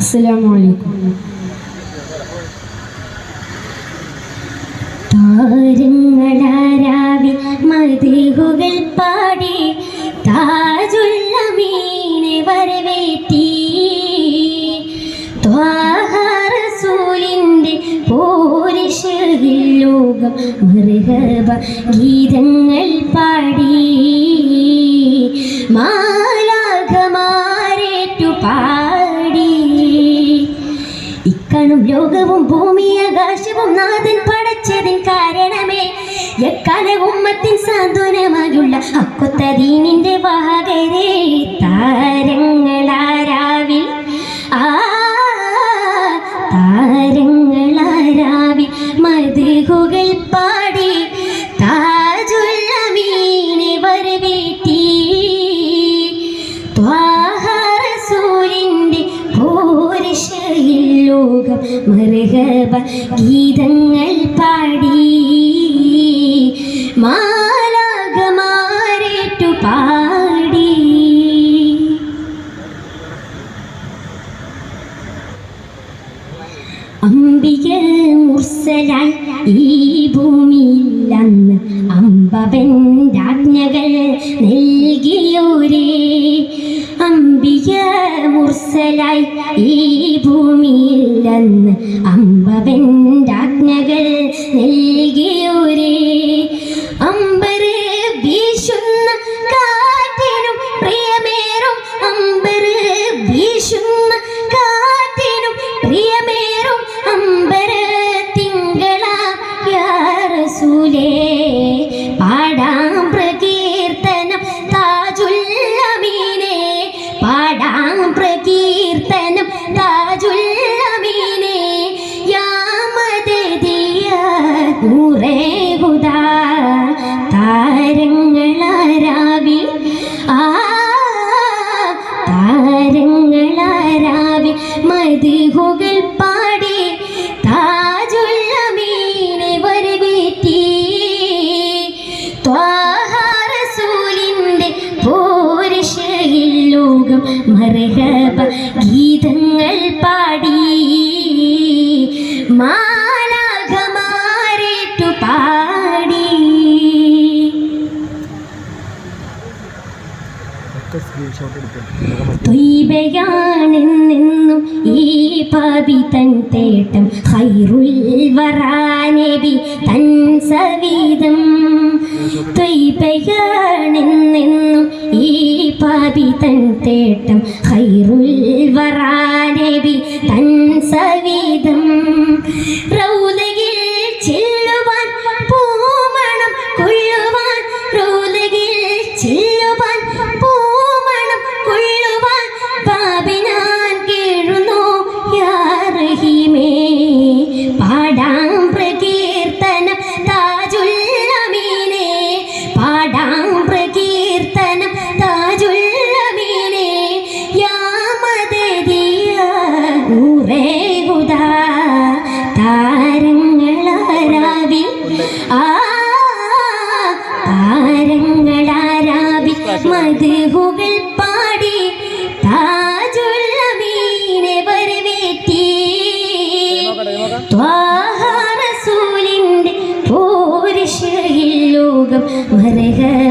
അസ്സലാമു അലൈക്കും താരങ്ങളാരാവി മതികുകൾ പാടി താജുള്ള മീനെ വരവേറ്റി. ത്വാഹാറസൂലിന്റെ പോരിശയിൽ ലോകം മൃഗബ ഗീതങ്ങൾ പാടി. മാലാഖമാരേറ്റു ഇക്കണും ലോകവും ഭൂമി ആകാശവും നാഥൻ പടച്ചതിൻ കാരണമേ. എക്കാല ഉമ്മത്തിൻ സാന്ത്വനമായുള്ള അക്കൊത്ത ദീനിന്റെ വാഹകരെ താരങ്ങളാരാവിൽ. ആ താരങ്ങളാരാവിൽ മൃഗബ ഗീതങ്ങൾ പാടി. മാലാകമാരേറ്റു പാടി. അംബിക മുർസലായി ഈ ഭൂമിയിൽ അന്ന് അമ്പവൻ രാജ്ഞകൾ നൽകിയോരേ. അംബിക മുർസലായി ഈ ഭൂമിയിൽ അന്ന് അമ്പവന്റെ ആജ്ഞകൾ നൽകിയോരേ. അമ്പര് വീശുന്ന കാറ്റിനും പ്രിയമേറും അമ്പര് വീശുന്ന കാറ്റിനും പ്രിയമേറും അമ്പര തിങ്കള യാറസൂലേ പാടാം പാടാം പ്രകീർത്തനം താജുല്ലമീനെ താരങ്ങളാരാവി? ആ താരങ്ങളാരാവി? മതിഹുകൾ പാടി മരഹബ ഗീതങ്ങൾ പാടി. മാലാഖമാരേറ്റു പാടി. തൊയ്ബയാണെന്നെന്നും ഈ പാപി തൻ തേട്ടം ഹൈറുൽ വറാനബി തൻ സവീതം. തൊയ്ബയാണെന്നെന്നും പാപി തൻ തേട്ടം ഹൈറുൽ വറാനബി തൻ സവീതം താരങ്ങളാരാവി? ആ താരങ്ങളാരാവി? മധുഹുകൾ പാടി താജുല്ലമീനെ വരവേറ്റി. ത്വാഹാറസൂലിന്റെ പോരിശയിൽ ലോകം മരഹബ